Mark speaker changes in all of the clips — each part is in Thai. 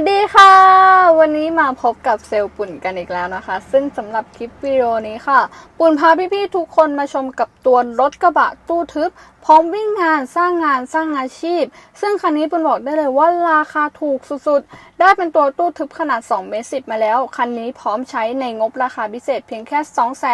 Speaker 1: วัสดีค่ะ วันนี้มาพบกับเซลล์ปุ่นกันอีกแล้วนะคะ ซึ่งสำหรับคลิปวิดีโอนี้ค่ะ ปุ่นพาพี่ๆทุกคนมาชมกับตัวรถกระบะตู้ทึบพร้อมวิ่งงานสร้างงานสร้างอาชีพ ซึ่งคันนี้ปุ่นบอกได้เลยว่าราคาถูกสุดๆ ได้เป็นตัวตู้ทึบขนาด2เมตร10 มาแล้ว คันนี้พร้อมใช้ในงบราคาพิเศษเพียงแค่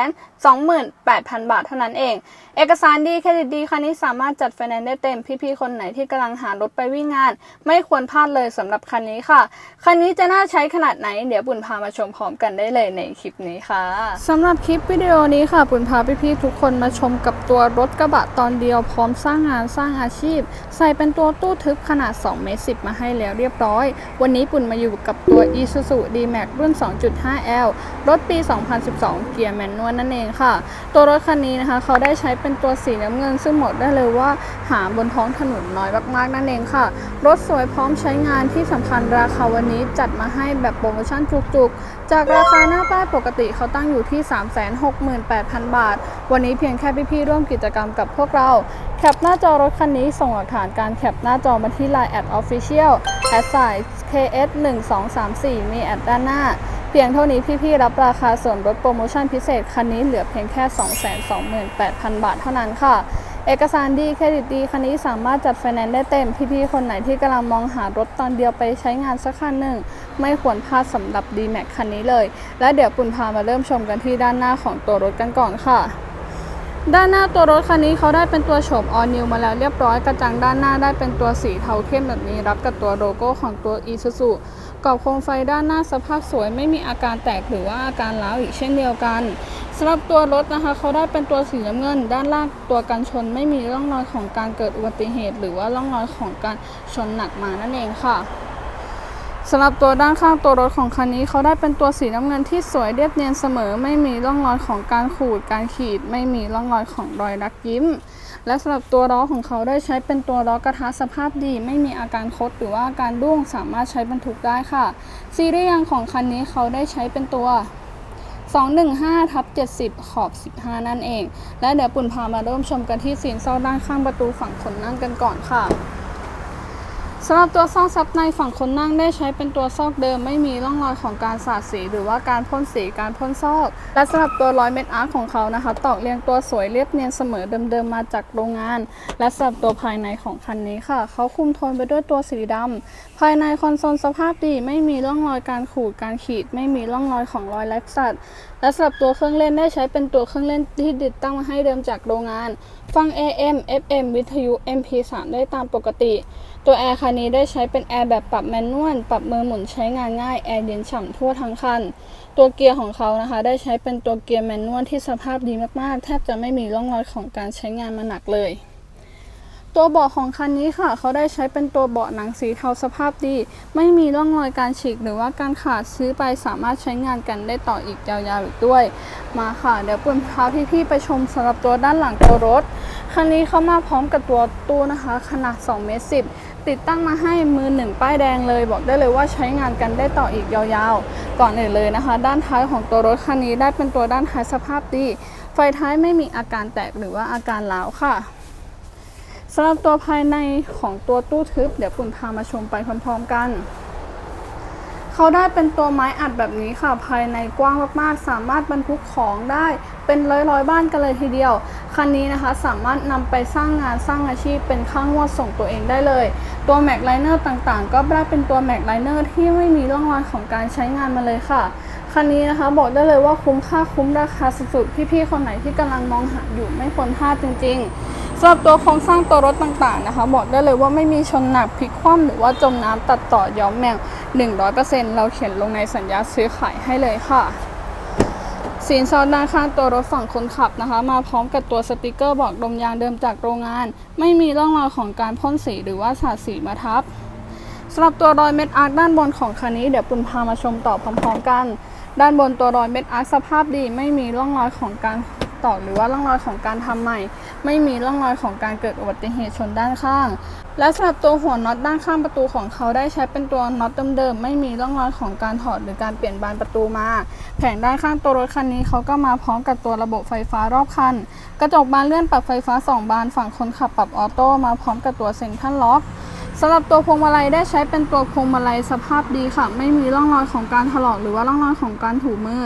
Speaker 1: 228,000 บาทเท่านั้นเอง เอกสารดีเครดิตดี คันนี้สามารถจัดไฟแนนซ์ได้เต็มพี่ๆ คนไหนที่กำลังหารถไปวิ่งงาน ไม่ควรพลาดเลยสำหรับคันนี้ค่ะ คันนี้จะน่าใช้ขนาดไหน เดี๋ยวปุ่นพามาชมพร้อมกันได้เลยในคลิปนี้ค่ะสำหรับคลิปวิดีโอนี้ค่ะปุ่นพาพี่ๆทุกคนมาชมกับตัวรถกระบะตอนเดียวพร้อมสร้างงานสร้างอาชีพ ใส่เป็นตัวตู้ทึบขนาด2เมตร10 มาให้แล้วเรียบร้อย วันนี้ปุ่นมาอยู่กับตัว Isuzu D-Max รุ่น 2.5L รถปี 2012 เกียร์แมนนวลนั่นเองค่ะ ตัวรถคันนี้นะคะ เขาได้ใช้เป็นตัวสีน้ำเงิน ซึ่งบอกได้เลยว่าหาบนท้องถนนน้อยมากๆนั่นเองค่ะ รถสวยพร้อมใช้งานที่สำคัญราคาวันนี้จัดมาให้แบบโปรโมชั่นจุกๆ จากราคาหน้าป้ายปกติเขาตั้งอยู่ที่ 368,000 บาท วันนี้เพียงแค่พี่ๆร่วมกิจกรรมกับพวกเรา แคปหน้าจอรถคันนี้ส่งหลักฐานการแคปหน้าจอมาที่ Line แอด Official แอดไซ KS 1 2 3 4มีแอดด้านหน้า เพียงเท่านี้พี่ๆรับราคาส่วนลดโปรโมชั่นพิเศษคันนี้เหลือเพียงแค่ 228,000 บาทเท่านั้นค่ะเอกสารดีเครดิตดีคันนี้สามารถจัดไฟแนนซ์ได้เต็ม พี่ๆ คนไหนที่กำลังมองหารถตอนเดียวไปใช้งานสักคันหนึ่ง ไม่ควรพลาดสำหรับ D-Max คันนี้เลย และเดี๋ยวปุ่นพามาเริ่มชมกันที่ด้านหน้าของตัวรถกันก่อนค่ะ ด้านหน้าตัวรถคันนี้เขาได้เป็นตัวโฉม All New มาแล้วเรียบร้อยกระจังด้านหน้าได้เป็นตัวสีเทาเข้มแบบนี้รับกับตัวโลโก้ของตัว Isuzu กรอบโคมไฟด้านหน้าสภาพสวยไม่มีอาการแตกหรือว่าอาการร้าวอีกเช่นเดียวกันสำหรับตัวรถนะคะเขาได้เป็นตัวสีน้ำเงิน ด้านล่างตัวกันชนไม่มีร่องรอยของการเกิดอุบัติเหตุ หรือว่าร่องรอยของการชนหนักมานั่นเองค่ะ สำหรับตัวด้านข้างตัวรถของคันนี้เขาได้เป็นตัวสีน้ำเงินที่สวยเรียบเนียนเสมอ ไม่มีร่องรอยของการขูดการขีด ไม่มีร่องรอยของรอยรักยิ้ม และสำหรับตัวล้อของเขาได้ใช้เป็นตัวล้อกระทะสภาพดี ไม่มีอาการคดหรือว่าอาการร่วงสามารถใช้บรรทุกได้ค่ะ ซีรีส์ยางของคันนี้เขาได้ใช้เป็นตัว215ทับ70 ขอบ 15 นั่นเอง และเดี๋ยวปุ่นพามาเริ่มชมกันที่ซีนเซาด้านข้างประตูฝั่งคนนั่งกันก่อนค่ะ สำหรับตัวซอกซับในฝั่งคนนั่งได้ใช้เป็นตัวซอกเดิมไม่มีร่องรอยของการสาดสี หรือว่าการพ่นสีการพ่นซอก และสำหรับตัวร้อยเม็ดอาร์คของเขานะคะตอกเรียงตัวสวยเรียบเนียนเสมอเดิมๆมาจากโรงงาน และสำหรับตัวภายในของคันนี้ค่ะ เขาคุมโทนไปด้วยตัวสีดำภายในคอนโซลสภาพดีไม่มีร่องรอยการขูดการขีด ไม่มีร่องรอยของรอยแลกสัตว์และสำหรับตัวเครื่องเล่นได้ใช้เป็นตัวเครื่องเล่นที่ติดตั้งมาให้เดิมจากโรงงาน ฟัง AM FM วิทยุ MP3 ได้ตามปกติ ตัวแอร์คันนี้ได้ใช้เป็นแอร์แบบปรับแมนนวล ปรับมือหมุนใช้งานง่าย แอร์เย็นฉ่ำทั่วทั้งคัน ตัวเกียร์ของเขานะคะ ได้ใช้เป็นตัวเกียร์แมนนวลที่สภาพดีมากๆ แทบจะไม่มีร่องรอยของการใช้งานมาหนักเลย ตัวเบาะของคันนี้ค่ะ เขาได้ใช้เป็นตัวเบาะหนังสีเทาสภาพดี ไม่มีร่องรอยการฉีกหรือว่าการขาดซื้อไปสามารถใช้งานกันได้ต่ออีกยาวๆอีกด้วย มาค่ะเดี๋ยวปุ่นพาพี่ๆไปชมสำหรับตัวด้านหลังตัวรถ คันนี้เข้ามาพร้อมกับตัวตู้นะคะ ขนาด2เมตร10 ติดตั้งมาให้มือหนึ่งป้ายแดงเลย บอกได้เลยว่าใช้งานกันได้ต่ออีกยาวๆ ก่อนอื่นเลยนะคะ ด้านท้ายของตัวรถคันนี้ได้เป็นตัวด้านท้ายสภาพดีไฟท้ายไม่มีอาการแตกหรือว่าอาการร้าวค่ะสำหรับตัวภายในของตัวตู้ทึบ เดี๋ยวปุ่นพามาชมไปพร้อมๆกัน เขาได้เป็นตัวไม้อัดแบบนี้ค่ะ ภายในกว้างมากๆ สามารถบรรทุกของได้เป็นร้อยๆบ้านกันเลยทีเดียว คันนี้นะคะสามารถนำไปสร้างงานสร้างอาชีพเป็นข้างวดส่งตัวเองได้เลย ตัวแม็กไลเนอร์ต่างๆ ก็ได้เป็นตัวแม็กไลเนอร์ที่ไม่มีร่องรอยของการใช้งานมาเลยค่ะ คันนี้นะคะบอกได้เลยว่าคุ้มค่าคุ้มราคาสุดๆ พี่ๆคนไหนที่กำลังมองหาอยู่ไม่ควรพลาดจริง ๆ สำหรับตัวโครงสร้างตัวรถต่างๆนะคะ บอกได้เลยว่าไม่มีชนหนักพลิกคว่ำหรือว่าจมน้ำตัดต่อย้อมแมว 100%เราเขียนลงในสัญญาซื้อขายให้เลยค่ะสีนซอนด้านข้างตัวรถฝั่งคนขับนะคะ มาพร้อมกับตัวสติกเกอร์บอกลมยางเดิมจากโรงงาน ไม่มีร่องรอยของการพ่นสีหรือว่าสาดสีมาทับสำหรับตัวรอยเม็ดอาร์คด้านบนของคันนี้เดี๋ยวปุ่นพามาชมต่อพร้อมๆกัน ด้านบนตัวรอยเม็ดอาร์คสภาพดี ไม่มีร่องรอยของการ ตอกหรือว่าร่องรอยของการทำใหม่ ไม่มีร่องรอยของการเกิดอุบัติเหตุชนด้านข้าง และสำหรับตัวหัวน็อตด้านข้างประตูของเขาได้ใช้เป็นตัวน็อตเดิมๆไม่มีร่องรอยของการถอดหรือการเปลี่ยนบานประตูมา แผงด้านข้างตัวรถคันนี้เขาก็มาพร้อมกับตัวระบบไฟฟ้ารอบคัน กระจกบานเลื่อนปรับไฟฟ้า 2 บานฝั่งคนขับปรับออโต้มาพร้อมกับตัวเซ็นทรัลล็อก สำหรับตัวพวงมาลัยได้ใช้เป็นตัวพวงมาลัยสภาพดีค่ะ ไม่มีร่องรอยของการถลอกหรือว่าร่องรอยของการถูมือ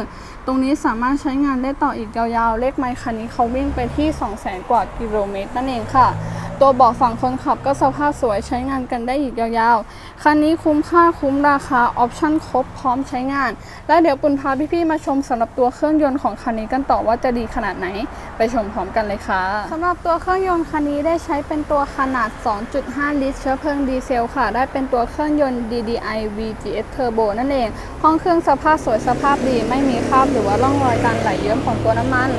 Speaker 1: ตรงนี้สามารถใช้งานได้ต่ออีกยาวๆ เลขไมค์คันนี้เขาวิ่งไปที่ 200,000 กว่ากิโลเมตรนั่นเองค่ะ ตัวเบาะฝั่งคนขับก็สภาพสวยใช้งานกันได้อีกยาวๆ คันนี้คุ้มค่าคุ้มราคาออปชั่นครบพร้อมใช้งาน แล้วเดี๋ยวปุณพาพี่ๆมาชมสำหรับตัวเครื่องยนต์ของคันนี้กันต่อว่าจะดีขนาดไหน ไปชมพร้อมกันเลยค่ะสำหรับตัวเครื่องยนต์คันนี้ได้ใช้เป็นตัวขนาด 2.5 ลิตร เชื้อเพลิงดีเซลค่ะ ได้เป็นตัวเครื่องยนต์ DDI VGS Turbo นั่นเองห้องเครื่องสภาพสวยสภาพดีไม่มีคราบหรือว่าร่องรอยการไหลเยิ้มของตัวน้ำมัน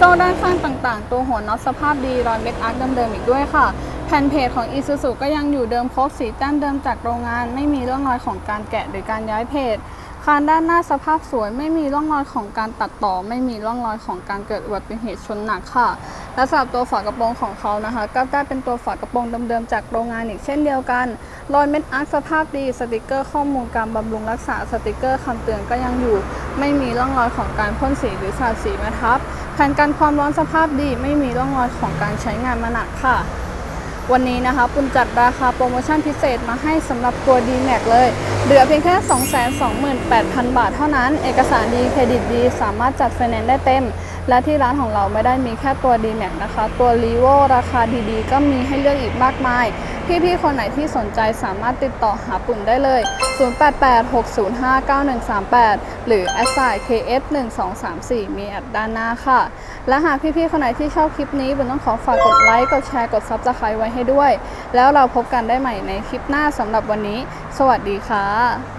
Speaker 1: โซ่ด้านข้างต่างๆ ตัวหัวน็อตสภาพดีรอยเม็ดอาร์คเดิมๆอีกด้วยค่ะ แผ่นเพจของ Isuzu ก็ยังอยู่เดิมครบสีแต้มเดิมจากโรงงาน ไม่มีร่องรอยของการแกะหรือการย้ายเพจคานด้านหน้าสภาพสวยไม่มีร่องรอยของการตัดต่อ ไม่มีร่องรอยของการเกิดอุบัติเหตุชนหนักค่ะ และสำหรับตัวฝากระโปรงของเขานะคะ ก็ได้เป็นตัวฝากระโปรงเดิมๆจากโรงงานอีกเช่นเดียวกัน รอยเม็ดอาร์คสภาพดีสติกเกอร์ข้อมูลการบำรุงรักษาสติกเกอร์คำเตือนก็ยังอยู่ ไม่มีร่องรอยของการพ่นสีหรือสาดสีมาทับ ผ่นกันความร้อนสภาพดีไม่มีร่องรอยของการใช้งานมาหนักค่ะ วันนี้นะคะปุณจัดราคาโปรโมชั่นพิเศษมาให้สำหรับตัว d m a x เลย เหลือเพียงแค่ 228,000 บาทเท่านั้น เอกสารดีเครดิตดี สามารถจัดไฟแนนซ์ได้เต็ม และที่ร้านของเราไม่ได้มีแค่ตัว d m a x นะคะ ตัว r e v o ราคาดีๆ ก็มีให้เลือกอีกมากมาย พี่ๆคนไหนที่สนใจสามารถติดต่อหาปุ่นได้เลย 0886059138 หรือ s i kf1234 มีแอดด้านหน้าค่ะ และหากพี่ๆคนไหนที่ชอบคลิปนี้บุญต้องขอฝากกดไลค์ กดแชร์ กด Subscribe ไว้ให้ด้วย แล้วเราพบกันได้ใหม่ในคลิปหน้าสำหรับวันนี้ สวัสดีค่ะ